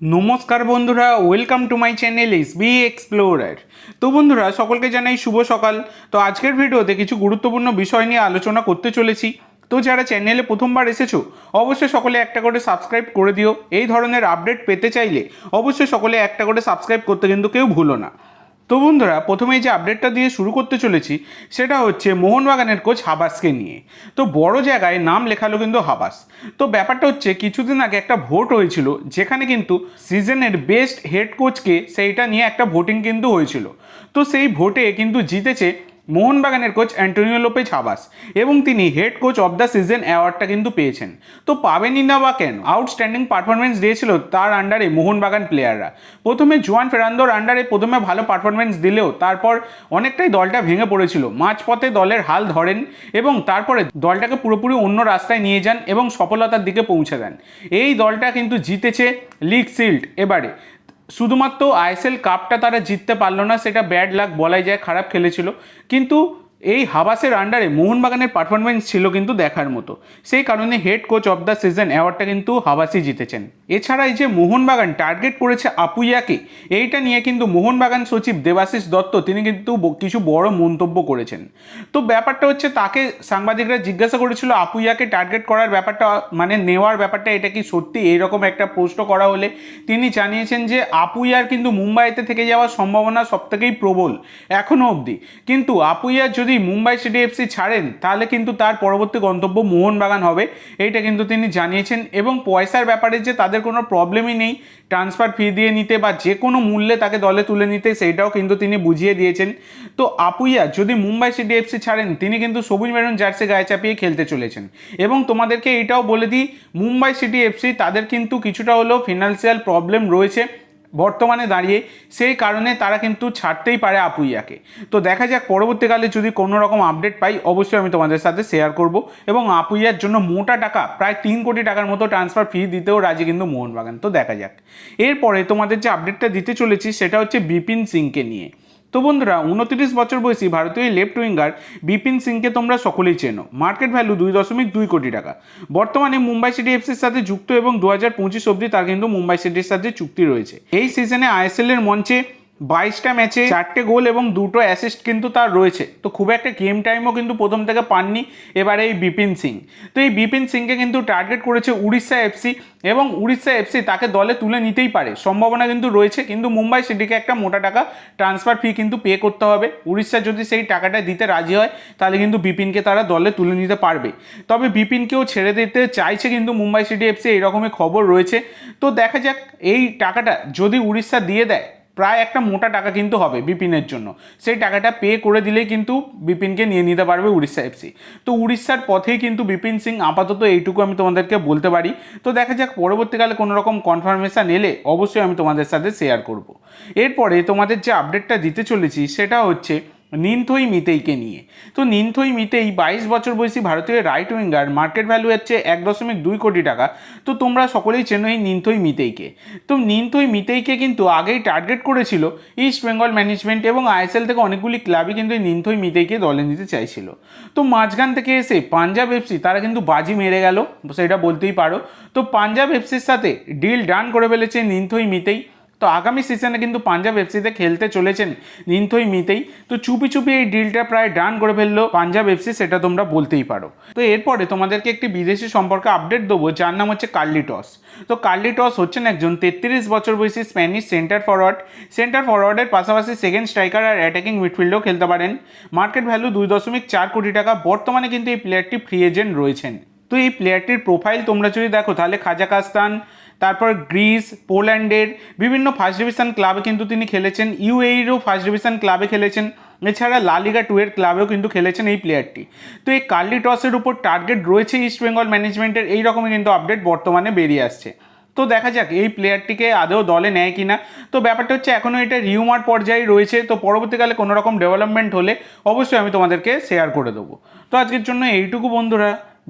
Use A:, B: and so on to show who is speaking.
A: নমস্কার বন্ধুরা welcome to my channel S B explorer তো বন্ধুরা, সকলকে জানাই শুভ সকাল। তো আজকের ভিডিওতে কিছু গুরুত্বপূর্ণ বিষয় নিয়ে আলোচনা করতে চলেছি। তো যারা চ্যানেলে প্রথমবার এসেছ, অবশ্যই সকলে একটা করে সাবস্ক্রাইব করে দিও। এই ধরনের আপডেট পেতে চাইলে, অবশ্যই সকলে একটা করে সাবস্ক্রাইব করতে কিন্তু কেউ ভুলো না। তো বন্ধুরা প্রথমে যে আপডেটটা দিয়ে শুরু করতে চলেছি, সেটা হচ্ছে মোহনবাগানের কোচ হাবাসকে নিয়ে। তো বড় জায়গায় নাম লেখালো কিন্তু হাবাস। তো ব্যাপারটা হচ্ছে, কিছুদিন আগে একটা ভোট হয়েছিল, যেখানে কিন্তু সিজনের বেস্ট হেড কোচকে সেইটা নিয়ে একটা ভোটিং কিন্তু হয়েছিল। তো সেই ভোটে কিন্তু জিতেছে মোহনবাগানের কোচ অ্যান্টোনিও লোপেজ হাবাস এবং তিনি head coach of the season অ্যাওয়ার্ডটা কিন্তু পেয়েছেন। তো পাবেনই না বা কেন? আউটস্ট্যান্ডিং পারফরমেন্স দিয়েছিল তার আন্ডারে মোহনবাগান প্লেয়াররা প্রথমে জোয়ান ফেরান্দোর আন্ডারে প্রথমে ভালো পারফরমেন্স দিলেও তারপর অনেকটাই দলটা ভেঙে পড়েছিল। মাঝপথে দলের হাল ধরেন এবং তারপরে দলটাকে পুরোপুরি অন্য রাস্তায় নিয়ে যান এবং সফলতার দিকে পৌঁছে দেন। এই দলটা কিন্তু জিতেছে লিগ সিল্ড এবারে। শুধুমাত্র আইএসএল কাপটা তারা জিততে পারল না, সেটা ব্যাড লাক বলাই যায়, খারাপ খেলেছিল। কিন্তু এই হাবাসের আন্ডারে মোহনবাগানের পারফরমেন্স ছিল কিন্তু দেখার মতো। সেই কারণে head coach of the season অ্যাওয়ার্ডটা কিন্তু হাবাসই জিতেছেন। এছাড়া এই যে মোহনবাগান টার্গেট করেছে আপুইয়াকে, এইটা নিয়ে কিন্তু মোহনবাগান সচিব দেবাশিস দত্ত, তিনি কিন্তু কিছু বড় মন্তব্য করেছেন। তো ব্যাপারটা হচ্ছে তাকে সাংবাদিকরা জিজ্ঞাসা করেছিল, আপুইয়াকে টার্গেট করার ব্যাপারটা মানে নেওয়ার ব্যাপারটা এটা কি সত্যি? এইরকম একটা প্রশ্ন করা হলে তিনি জানিয়েছেন যে, আপুইয়ার কিন্তু মুম্বাইতে থেকে যাওয়ার সম্ভাবনা সবথেকেই প্রবল এখনও অবধি। কিন্তু আপুইয়ার যদি মুম্বাই সিটি এফসি ছাড়েন, তাহলে কিন্তু তার পরবর্তী গন্তব্য মোহনবাগান হবে। এইটা কিন্তু তিনি জানিয়েছেন এবং পয়সার ব্যাপারে যে তাদের কোনো প্রবলেমই নেই, ট্রান্সফার ফি দিয়ে নিতে বা যে কোনো মূল্যে তাকে দলে তুলে নিতে, সেইটাও কিন্তু তিনি বুঝিয়ে দিয়েছেন। তো আপুইয়া, যদি মুম্বাই সিটি এফসি ছাড়েন, তিনি কিন্তু সবুজ মেরুন জার্সি গায়ে চাপিয়ে খেলতে চলেছেন। এবং তোমাদেরকে এটাও বলে দিই, মুম্বাই সিটি এফসি তাদের কিন্তু কিছুটা হলেও ফিনান্সিয়াল প্রবলেম রয়েছে। বর্তমানে দাঁড়িয়ে, সেই কারণে তারা কিন্তু ছাড়তেই পারে আপুইয়াকে। তো দেখা যাক, পরবর্তীকালে যদি কোনো রকম আপডেট পাই, অবশ্যই আমি তোমাদের সাথে শেয়ার করব এবং আপুইয়ার জন্য মোটা টাকা, প্রায় তিন কোটি টাকার মতো ট্রান্সফার ফি দিতেও রাজি কিন্তু মোহনবাগান। তো দেখা যাক। এরপরে তোমাদের যে আপডেটটা দিতে চলেছি, সেটা হচ্ছে বিপিন সিংকে নিয়ে। তো বন্ধুরা, উনত্রিশ বছর বয়সী ভারতীয় লেফট উইঙ্গার বিপিন সিংকে তোমরা সকলেই চেনো। মার্কেট ভ্যালু দুই দশমিক দুই কোটি টাকা। বর্তমানে মুম্বাই সিটি এফসির সাথে যুক্ত এবং দু হাজার পঁচিশ অব্দি তার কিন্তু মুম্বাই সিটির সাথে চুক্তি রয়েছে। এই সিজনে আইএসএল এর মঞ্চে বাইশটা ম্যাচে চারটে গোল এবং দুটো অ্যাসিস্ট কিন্তু তার রয়েছে। তো খুব একটা গেম টাইমও কিন্তু প্রথম থেকে পাননি এবারে এই বিপিন সিং। তো এই বিপিন সিংকে কিন্তু টার্গেট করেছে উড়িষ্যা এফসি এবং উড়িষ্যা এফসি তাকে দলে তুলে নিতেই পারে। সম্ভাবনা কিন্তু রয়েছে, কিন্তু মুম্বাই সিটিকে একটা মোটা টাকা ট্রান্সফার ফি কিন্তু পে করতে হবে। উড়িষ্যা যদি সেই টাকাটা দিতে রাজি হয়, তাহলে কিন্তু বিপিনকে তারা দলে তুলে নিতে পারবে। তবে বিপিনকেও ছেড়ে দিতে চাইছে কিন্তু মুম্বাই সিটি এফসি এইরকমই খবর রয়েছে। তো দেখা যাক, এই টাকাটা যদি উড়িষ্যা দিয়ে দেয় প্রায় একটা মোটা টাকা কিন্তু হবে বিপিনের জন্য। সেই টাকাটা পে করে দিলেই কিন্তু বিপিনকে নিয়ে নিতে পারবে উড়িষ্যা এফসি তো উড়িষ্যার পথেই কিন্তু বিপিন সিং আপাতত এইটুকু আমি তোমাদেরকে বলতে পারি। তো দেখা যাক, পরবর্তীকালে কোনো রকম কনফার্মেশন এলে অবশ্যই আমি তোমাদের সাথে শেয়ার করব। এরপরে তোমাদের যে আপডেটটা দিতে চলেছি, সেটা হচ্ছে নিনথই মিতেইকে নিয়ে। তো নিনথই মিতেই বাইশ বছর বয়সী ভারতীয় রাইট উইঙ্গার মার্কেট ভ্যালু হচ্ছে এক দশমিক দুই কোটি টাকা। তো তোমরা সকলেই চেনো এই নিনথই মিতেইকে। তো নিনথই মিতেইকে কিন্তু আগেই টার্গেট করেছিল ইস্ট বেঙ্গল ম্যানেজমেন্ট এবং আইএসএল থেকে অনেকগুলি ক্লাবই কিন্তু এই নিনথই মিতেইকে দলে নিতে চাইছিল। তো মাঝখান থেকে এসে পাঞ্জাব এফসি তারা কিন্তু বাজি মেরে গেল, সেটা বলতেই পারো। তো পাঞ্জাব এফসির সাথে ডিল ডান করে ফেলেছে নিনথই মিতেই। তো আগামী সিজনে কিন্তু পাঞ্জাব এফসিতে খেলতে চলেছেন নিনথই মিতেই। তো চুপি চুপি এই ডিলটা প্রায় ডান করে ফেলল পাঞ্জাব এফসি সেটা তোমরা বলতেই পারো। তো এরপরে তোমাদেরকে একটি বিদেশি সম্পর্কে আপডেট দেবো, যার নাম হচ্ছে কার্লি টস। তো কার্লি টস হচ্ছেন একজন তেত্রিশ বছর বয়সী স্প্যানিশ সেন্টার ফরওয়ার্ড সেন্টার ফরওয়ার্ডের পাশাপাশি সেকেন্ড স্ট্রাইকার আর অ্যাটাকিং মিডফিল্ডেও খেলতে পারেন। মার্কেট ভ্যালু দুই দশমিক চার কোটি টাকা। বর্তমানে কিন্তু এই প্লেয়ারটি ফ্রি এজেন্ট রয়েছেন। তো এই প্লেয়ারটির প্রোফাইল তোমরা যদি দেখো, তাহলে খাজাকাস্তান তারপর গ্রিস, পোল্যান্ডের বিভিন্ন ফার্স্ট ডিভিশন ক্লাবে কিন্তু তিনি খেলেছেন। ইউএইরও ফার্স্ট ডিভিশন ক্লাবে খেলেছেন। এছাড়া লালিগা টু এর ক্লাবেও কিন্তু খেলেছেন এই প্লেয়ারটি তো এই কার্লি টসের উপর টার্গেট রয়েছে ইস্ট বেঙ্গল ম্যানেজমেন্টের এই রকমই কিন্তু আপডেট বর্তমানে বেরিয়ে আসছে। তো দেখা যাক এই প্লেয়ারটিকে আদৌ দলে নেয় কিনা। তো ব্যাপারটা হচ্ছে এখনও এটা রিউমার পর্যায়ে রয়েছে। তো পরবর্তীকালে কোনো রকম ডেভেলপমেন্ট হলে অবশ্যই আমি তোমাদেরকে শেয়ার করে দেবো। তো আজকের জন্য এইটুকু বন্ধুরা।